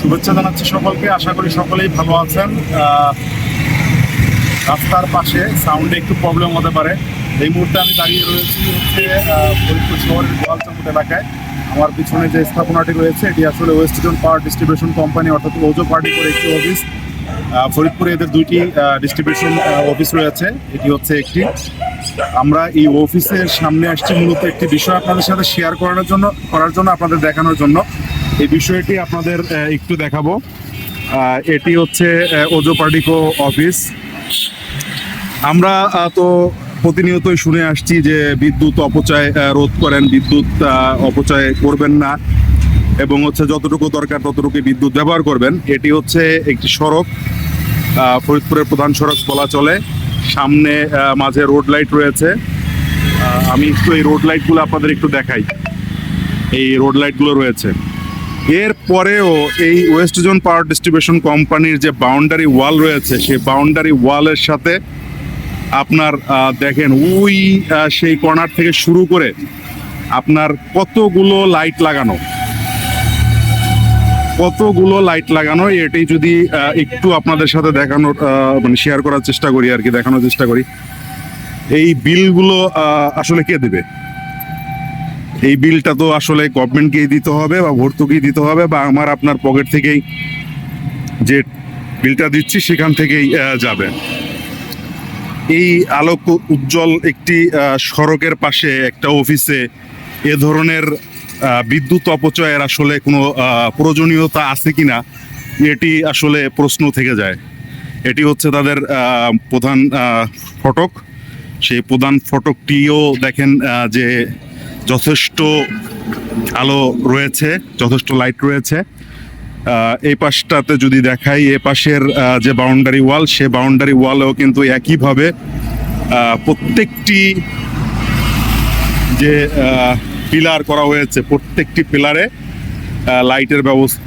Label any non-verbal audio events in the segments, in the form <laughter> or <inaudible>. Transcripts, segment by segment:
শুভেচ্ছা জানাচ্ছি সকলকে। আশা করি সকলেই ভালো আছেন। রাস্তার পাশে সাউন্ডে একটু প্রবলেম হতে পারে। এই মুহূর্তে আমি দাঁড়িয়ে রয়েছি হচ্ছে ফরিদপুর শহরের গোয়ালচামুট এলাকায়। আমার পিছনে যে স্থাপনাটি রয়েছে, এটি আসলে west zone power distribution company অর্থাৎ ওজো পার্টিকুর একটি অফিস ফরিদপুরে এদের দুইটি ডিস্ট্রিবিউশন অফিস রয়েছে। এটি হচ্ছে একটি। আমরা এই অফিসের সামনে আসছি মূলত একটি বিষয় আপনাদের সাথে শেয়ার করার জন্য করার জন্য, আপনাদের দেখানোর জন্য। এই বিষয়টি আপনাদের একটু দেখাবো। এটি হচ্ছে আহ, ওজো পার্টিকো অফিস। আমরা তো প্রতিনিয়তই শুনে আসছি যে বিদ্যুৎ অপচয় রোধ করেন বিদ্যুৎ অপচয় করবেন না এবং হচ্ছে যতটুকু দরকার ততটুকু বিদ্যুৎ ব্যবহার করবেন। এটি হচ্ছে একটি সড়ক ফরিদপুরের প্রধান সড়ক বলা চলে। সামনে মাঝে রোড লাইট রয়েছে। আমি একটু এই রোড লাইটগুলো আপনাদের একটু দেখাই। এই রোড লাইটগুলো রয়েছে। এর পরেও এই ওয়েস্ট জোন পাওয়ার ডিস্ট্রিবিউশন কোম্পানির যে বাউন্ডারি ওয়াল রয়েছে, সেই বাউন্ডারি ওয়ালের সাথে আপনার দেখেন, ওই সেই কর্নার থেকে শুরু করে আপনার কতগুলো লাইট লাগানো, কতগুলো লাইট লাগানো, এটাই যদি একটু আপনাদের সাথে দেখানোর মানে শেয়ার করার চেষ্টা করি আর কি, দেখানোর চেষ্টা করি। এই বিলগুলো আসলে কে দেবে? এই বিলটা তো আসলে গভর্নমেন্টকেই দিতে হবে বা ভর্তুকি দিতে হবে বা আমার আপনার পকেট থেকেই যে বিলটা দিচ্ছি সেখান থেকেই যাবে। এই আলোক উজ্জ্বল একটি সড়কের পাশে একটা অফিসে এ ধরনের বিদ্যুৎ অপচয়ের আসলে কোনো প্রয়োজনীয়তা আছে কি না এটি আসলে প্রশ্ন থেকে যায়। এটি হচ্ছে তাদের প্রধান ফটক। সেই প্রধান ফটকটিও দেখেন যে যথেষ্ট আলো রয়েছে, যথেষ্ট লাইট রয়েছে। এই পাশটাতে যদি দেখাই, এ পাশের যে বাউন্ডারি ওয়াল সে বাউন্ডারি ওয়ালেও কিন্তু একইভাবে প্রত্যেকটি যে পিলার করা হয়েছে, প্রত্যেকটি পিলারে লাইটের ব্যবস্থা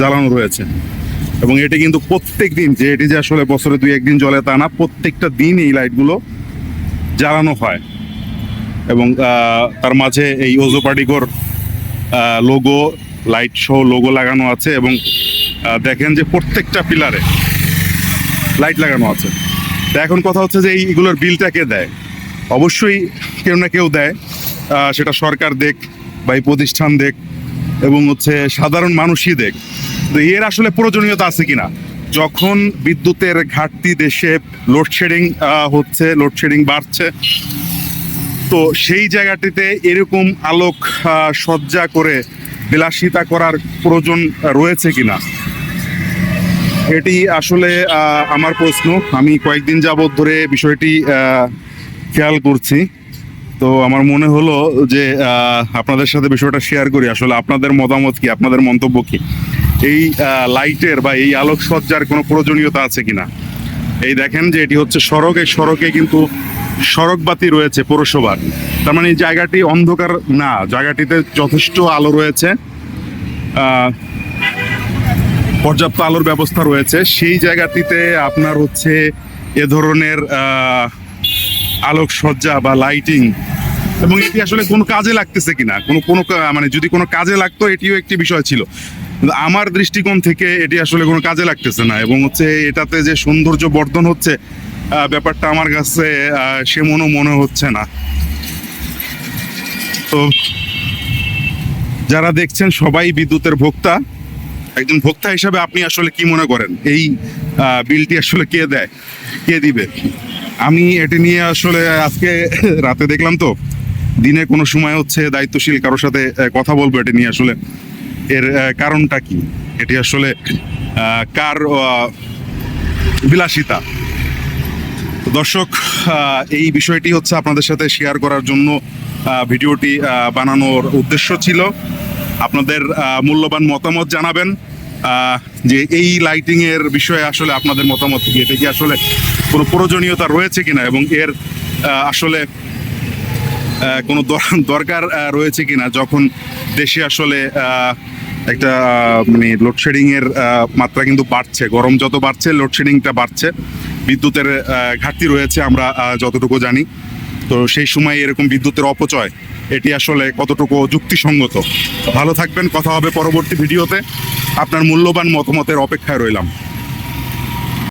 জ্বালানো রয়েছে। এবং এটি কিন্তু প্রত্যেক দিন, যে এটি যে আসলে বছরে দুই একদিন জ্বলে তা না, প্রত্যেকটা দিন এই লাইটগুলো জ্বালানো হয়। এবং তার মাঝে এই ওজো পার্টিকোর লোগো লাইট সহ লোগো লাগানো আছে এবং দেখেন যে প্রত্যেকটা পিলারে লাইট লাগানো আছে। তো এখন কথা হচ্ছে যে এই- এইগুলোর বিলটা কে দেয়? অবশ্যই কেউ না কেউ দেয়। সেটা সরকার দেখ বা এই প্রতিষ্ঠান দেখ এবং হচ্ছে সাধারণ মানুষই দেখ। তো এর আসলে প্রয়োজনীয়তা আছে কিনা? যখন বিদ্যুতের ঘাটতি দেশে লোডশেডিং হচ্ছে লোডশেডিং বাড়ছে তো সেই জায়গাটিতে এরকম আলোক সজ্জা করে বিলাসিতা করার প্রয়োজন রয়েছে কিনা? এটি আসলে আমার প্রশ্ন। আমি কয়েকদিন যাবৎ ধরে বিষয়টি খেয়াল করছি। তো আমার মনে হলো যে আপনাদের সাথে বিষয়টা শেয়ার করি। আসলে আপনাদের মতামত কি? আপনাদের মন্তব্য কি? এই লাইটের বা এই আলোক সজ্জার কোনো প্রয়োজনীয়তা আছে কিনা? এই দেখেন যে এটি হচ্ছে সড়ক, সড়কে কিন্তু সড়ক বাতি রয়েছে পৌরসভার। তার মানে জায়গাটি অন্ধকার না, জায়গাটিতে যথেষ্ট আলো রয়েছে। পর্যাপ্ত আলোর ব্যবস্থা রয়েছে। সেই জায়গাটিতে আপনার হচ্ছে এ ধরনের আলোকসজ্জা বা লাইটিং এবং এটি আসলে কোনো কাজে লাগতেছে কিনা? কোনো কোনো মানে যদি কোনো কাজে লাগতো, এটিও একটি বিষয় ছিল। আমার দৃষ্টিকোণ থেকে এটি আসলে কোনো কাজে লাগতেছে না এবং হচ্ছে এটাতে যে সৌন্দর্য বর্ধন হচ্ছে ব্যাপারটা আমার কাছে সে মনে মনে হচ্ছে না। তো যারা দেখছেন, সবাই বিদ্যুতের ভোক্তা। একজন ভোক্তা হিসাবে আপনি আসলে কি মনে করেন? এই বিলটি আসলে কে দেয়? কে দিবে? আমি এটি নিয়ে আসলে আজকে <laughs> রাতে দেখলাম তো, দিনে কোনো সময় হচ্ছে দায়িত্বশীল কারোর সাথে কথা বলব এটি নিয়ে আসলে। এর কারণটা কি? এটি আসলে কার বিলাসিতা? দর্শক এই বিষয়টি হচ্ছে আপনাদের সাথে শেয়ার করার জন্য ভিডিওটি বানানোর উদ্দেশ্য ছিল। আপনাদের মূল্যবান মতামত জানাবেন যে এই লাইটিং এর বিষয়ে আসলে আপনাদের মতামত কি, এটা কি আসলে কোনো প্রয়োজনীয়তা রয়েছে কিনা এবং এর আসলে কোনো দর- দরকার রয়েছে কিনা যখন দেশে আসলে একটা মানে লোডশেডিংয়ের মাত্রা কিন্তু বাড়ছে, গরম যত বাড়ছে লোডশেডিংটা বাড়ছে। বিদ্যুতের ঘাটতি রয়েছে, আমরা যতটুকু জানি। তো সেই সময় এরকম বিদ্যুতের অপচয়, এটি আসলে কতটুকু যুক্তিসঙ্গত? ভালো থাকবেন, কথা হবে পরবর্তী ভিডিওতে। আপনার মূল্যবান মতামতের অপেক্ষায় রইলাম।